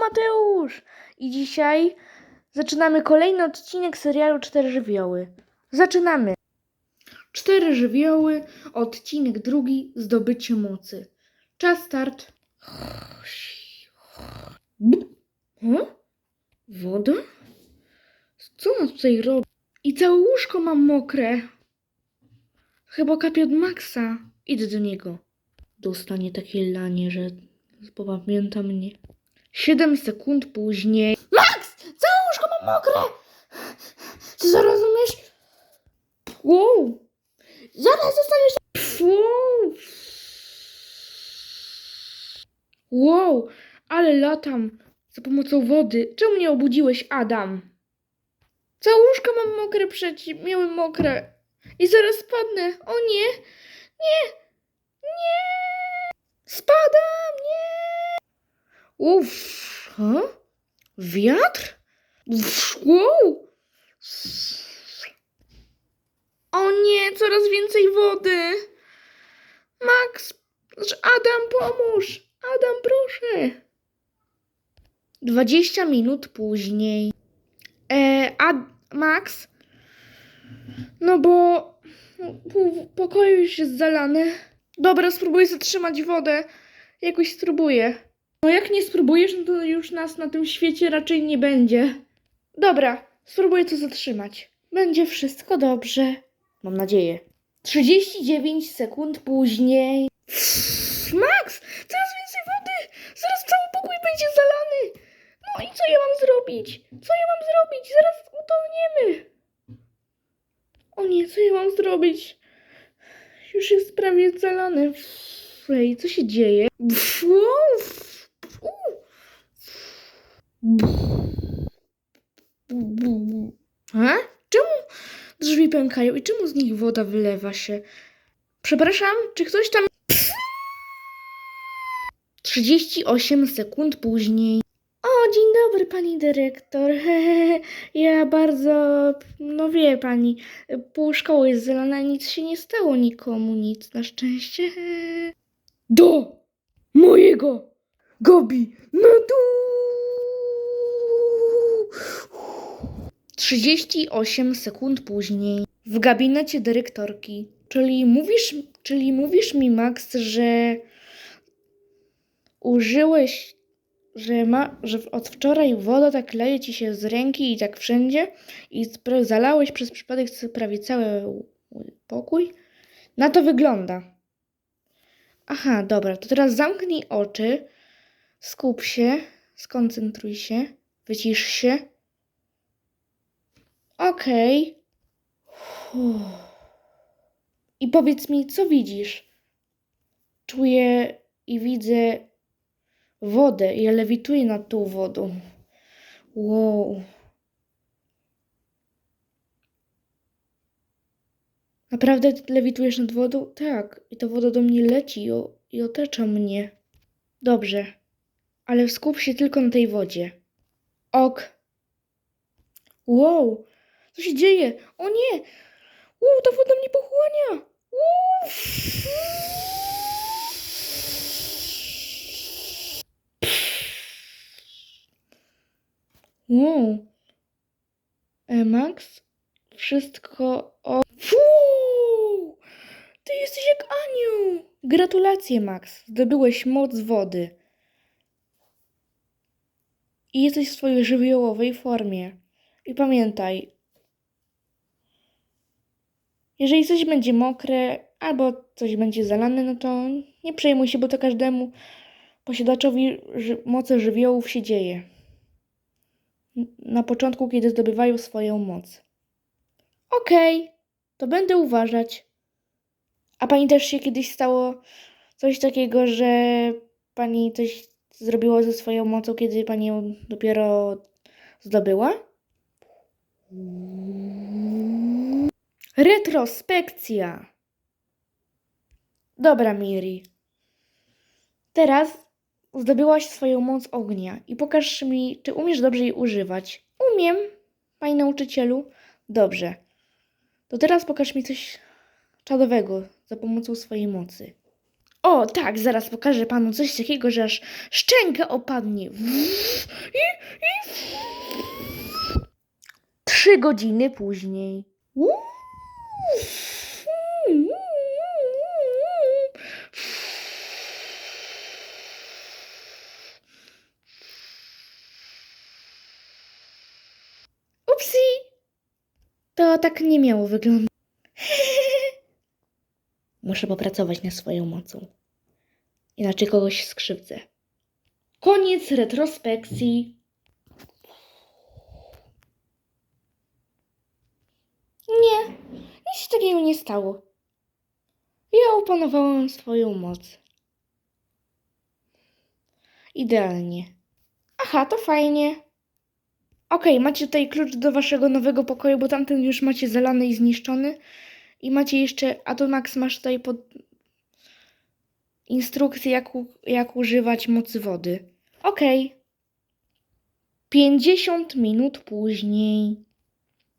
Mateusz! I dzisiaj zaczynamy kolejny odcinek serialu Cztery Żywioły. Zaczynamy! Cztery Żywioły, odcinek drugi, zdobycie mocy. Czas start. Hmm? Woda? Co ona tutaj robi? I całe łóżko mam mokre. Chyba kapie od Maxa. Idę do niego. Dostanie takie lanie, że popamięta mnie. Siedem sekund później. Max! Całe łóżko mam mokre! Czy zrozumiesz? Wow! Zaraz zostaniesz... Wow! Wow! Ale latam za pomocą wody. Czemu mnie obudziłeś, Adam? Całe łóżko mam mokre przecież. Miały mokre. I zaraz spadnę. O nie! Nie! Nie! Spadam! Nie! Uff! Ha? Wiatr? Uff, wow! O nie! Coraz więcej wody! Max! Adam, pomóż! Adam, proszę! 20 minut później. E, a Max? No bo pół pokoju już jest zalane. Dobra, spróbuję zatrzymać wodę. Jakoś spróbuję. No jak nie spróbujesz, no to już nas na tym świecie raczej nie będzie. Dobra, spróbuję to zatrzymać. Będzie wszystko dobrze. Mam nadzieję. 39 sekund później. Max! Coraz więcej wody! Zaraz cały pokój będzie zalany! No i co ja mam zrobić? Co ja mam zrobić? Zaraz utoniemy! O nie, co ja mam zrobić? Już jest prawie zalane. Ej, co się dzieje? A? Czemu drzwi pękają i czemu z nich woda wylewa się? Przepraszam, czy ktoś tam... 38 sekund później. O, dzień dobry, pani dyrektor. Ja bardzo, no wie pani, pół szkoły jest zalana, nic się nie stało nikomu, nic na szczęście. Do mojego Gobi na dół. 38 sekund później w gabinecie dyrektorki. Czyli mówisz, czyli mówisz mi, Max, że użyłeś że, ma, że od wczoraj woda tak leje ci się z ręki i tak wszędzie i zalałeś przez przypadek prawie cały pokój? Na to wygląda. Aha, dobra, to teraz zamknij oczy, skup się, skoncentruj się, wycisz się. Okej. Uff. I powiedz mi, co widzisz? Czuję i widzę wodę ja lewituję nad tą wodą. Wow. Naprawdę lewitujesz nad wodą? Tak. I ta woda do mnie leci i, o, i otacza mnie. Dobrze. Ale skup się tylko na tej wodzie. Ok. Wow. Co się dzieje? O nie! Wow, ta woda mnie pochłania! Wow. Wow. E, Max? Wszystko o... Fuu! Ty jesteś jak anioł! Gratulacje, Max. Zdobyłeś moc wody. I jesteś w swojej żywiołowej formie. I pamiętaj, jeżeli coś będzie mokre albo coś będzie zalane, no to nie przejmuj się, bo to każdemu posiadaczowi ży- mocy żywiołów się dzieje na początku, kiedy zdobywają swoją moc. Okej, to będę uważać. A pani też się kiedyś stało coś takiego, że pani coś zrobiła ze swoją mocą, kiedy pani ją dopiero zdobyła? Retrospekcja. Dobra, Miri. Teraz zdobyłaś swoją moc ognia i pokaż mi, czy umiesz dobrze jej używać. Umiem, panie nauczycielu. Dobrze. To teraz pokaż mi coś czadowego za pomocą swojej mocy. O, tak, zaraz pokażę panu coś takiego, że aż szczęka opadnie. Trzy godziny później. Upsi! To tak nie miało wyglądać. Muszę popracować nad swoją mocą. Inaczej kogoś skrzywdzę. Koniec retrospekcji. Nie, nic się takiego nie stało. Ja opanowałam swoją moc. Idealnie. Aha, to fajnie. Okej, macie tutaj klucz do waszego nowego pokoju, bo tamten już macie zalany i zniszczony. I macie jeszcze, a to Max masz tutaj pod instrukcję, jak, u, jak używać mocy wody. Okej. 50 minut później.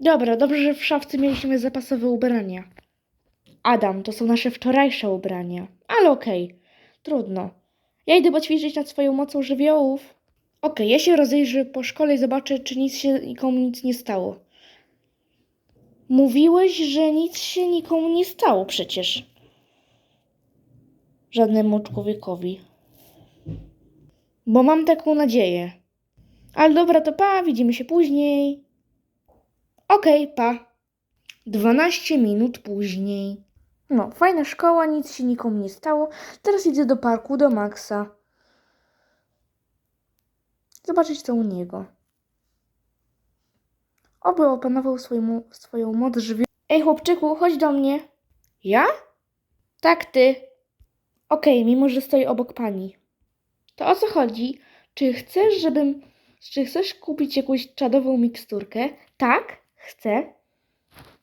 Dobra, dobrze, że w szafce mieliśmy zapasowe ubrania. Adam, to są nasze wczorajsze ubrania. Ale okej, trudno. Ja idę poćwiczyć nad swoją mocą żywiołów. Okej, ja się rozejrzę po szkole i zobaczę, czy nic się nikomu nic nie stało. Mówiłeś, że nic się nikomu nie stało przecież. Żadnemu człowiekowi. Bo mam taką nadzieję. Ale dobra, to pa, widzimy się później. Okej, pa. 12 minut później. No, fajna szkoła, nic się nikomu nie stało. Teraz idę do parku, do Maxa. Zobaczyć co u niego. Oby opanował swoją, swoją moc żywiołu. Ej, chłopczyku, chodź do mnie. Ja? Tak, ty. Okej, mimo że stoi obok pani. To o co chodzi? Czy chcesz, żebym. Czy chcesz kupić jakąś czadową miksturkę? Tak, chcę.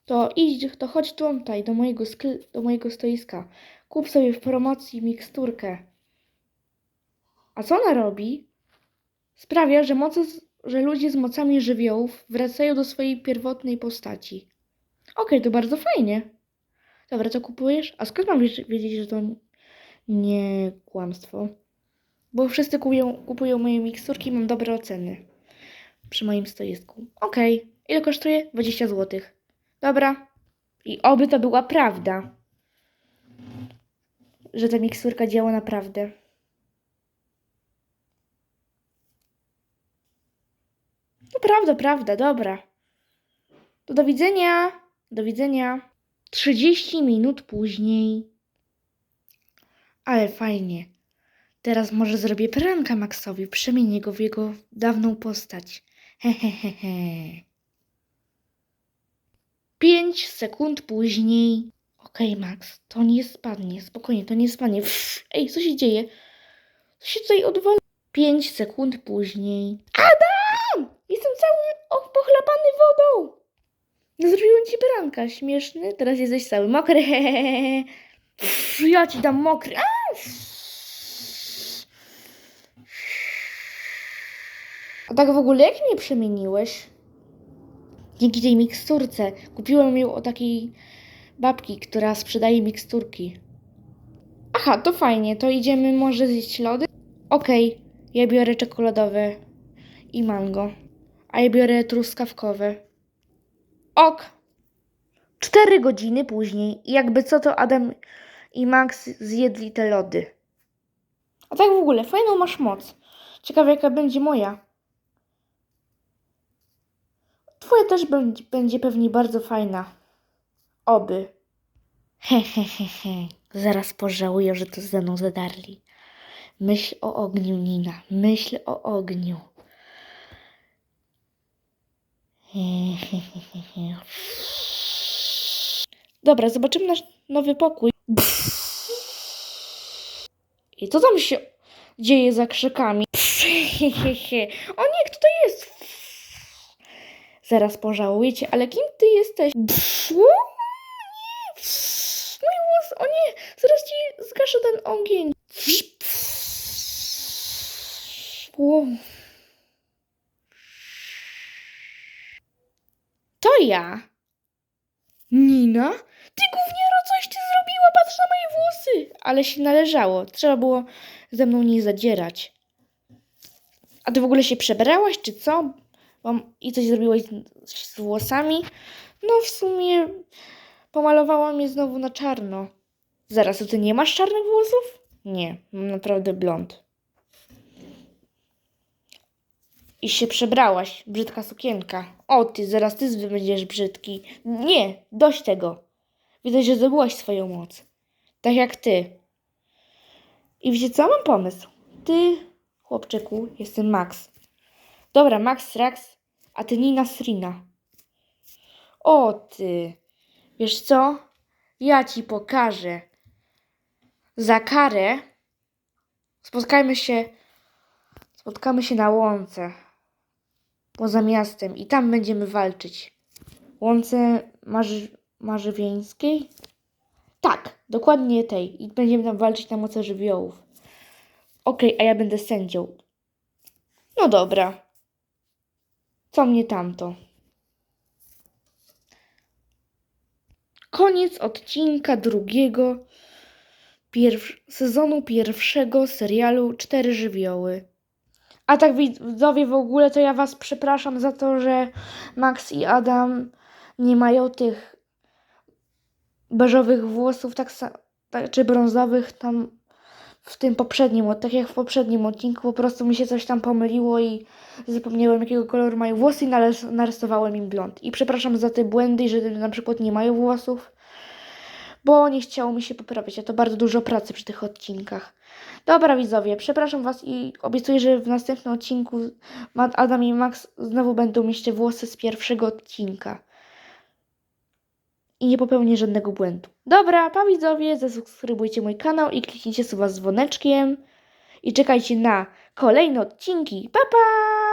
To idź, to chodź tutaj, do mojego, skl- do mojego stoiska. Kup sobie w promocji miksturkę. A co ona robi? Sprawia, że, moce, że ludzie z mocami żywiołów wracają do swojej pierwotnej postaci. Okej, to bardzo fajnie. Dobra, to kupujesz? A skąd mam wiedzieć- że to nie kłamstwo? Bo wszyscy kupują, kupują moje miksturki i mam dobre oceny przy moim stoisku. Okej, ile kosztuje? 20 zł. Dobra. I oby to była prawda. Że ta miksturka działa naprawdę. Prawda, prawda, dobra. To do widzenia. Do widzenia. 30 minut później. Ale fajnie. Teraz może zrobię pranka Maxowi, przemienię go w jego dawną postać. Hehehehe. Pięć sekund później. Okej, Max, to nie spadnie. Spokojnie, to nie spadnie. Pff, ej, co się dzieje? Co się tutaj odwala? Pięć sekund później. Adam! Jestem cały och, pochlapany wodą. No, Zrobiłem ci pranka. Śmieszny. Teraz jesteś cały mokry. Pff, Ja ci dam mokry. A! A tak w ogóle jak mnie przemieniłeś? Dzięki tej miksturce. Kupiłem ją o takiej babki, która sprzedaje miksturki. Aha, to fajnie. To idziemy może zjeść lody? Okej, ja biorę czekoladowe i mango. A ja biorę truskawkowe. Ok. Cztery godziny później. I jakby co to Adam i Max zjedli te lody. A tak w ogóle, fajną masz moc. Ciekawe jaka będzie moja. Twoja też będzie, będzie pewnie bardzo fajna. Oby. He, he, he, he. Zaraz pożałuję, że to ze mną zadarli. Myśl o ogniu, Nina. Myśl o ogniu. He, he, he, he, he. Dobra, zobaczymy nasz nowy pokój. I co tam się dzieje za krzykami? O nie, kto to jest? Zaraz pożałujecie, ale kim ty jesteś? O nie! Mój głos, o nie! Zaraz ci zgaszę ten ogień. O. Ja. Nina? Ty gówniaro, coś ty zrobiła, patrz na moje włosy! Ale się należało, trzeba było ze mną nie zadzierać. A ty w ogóle się przebrałaś, czy co? I coś zrobiłaś z, z włosami? No w sumie pomalowałam je znowu na czarno. Zaraz, to ty nie masz czarnych włosów? Nie, mam naprawdę blond. I się przebrałaś, brzydka sukienka. O ty, zaraz ty będziesz brzydki. Nie, dość tego. Widać, że zdobyłaś swoją moc. Tak jak ty. I wiecie co, mam pomysł. Ty, chłopczyku, jestem Max. Dobra, Max Rax, a ty Nina Srina. O ty. Wiesz co? Ja ci pokażę. Za karę spotkajmy się spotkamy się na łące poza miastem i tam będziemy walczyć. Łące Marzy, Marzywieńskiej? Tak, dokładnie tej. I będziemy tam walczyć na mocy żywiołów. Okej, a ja będę sędzią. No dobra. Co mnie tamto? Koniec odcinka drugiego pierw- sezonu pierwszego serialu Cztery Żywioły. A tak widzowie w ogóle to ja was przepraszam za to, że Max i Adam nie mają tych beżowych włosów, tak, tak czy brązowych tam w tym poprzednim, tak jak w poprzednim odcinku, po prostu mi się coś tam pomyliło i zapomniałem jakiego koloru mają włosy i narys- narysowałem im blond. I przepraszam za te błędy, że na przykład nie mają włosów, bo nie chciało mi się poprawiać, a to bardzo dużo pracy przy tych odcinkach. Dobra widzowie, przepraszam was i obiecuję, że w następnym odcinku Ma- Adam i Max znowu będą mieć te włosy z pierwszego odcinka. I nie popełnię żadnego błędu. Dobra, pa widzowie, zasubskrybujcie mój kanał i kliknijcie suba z dzwoneczkiem. I czekajcie na kolejne odcinki. Pa pa!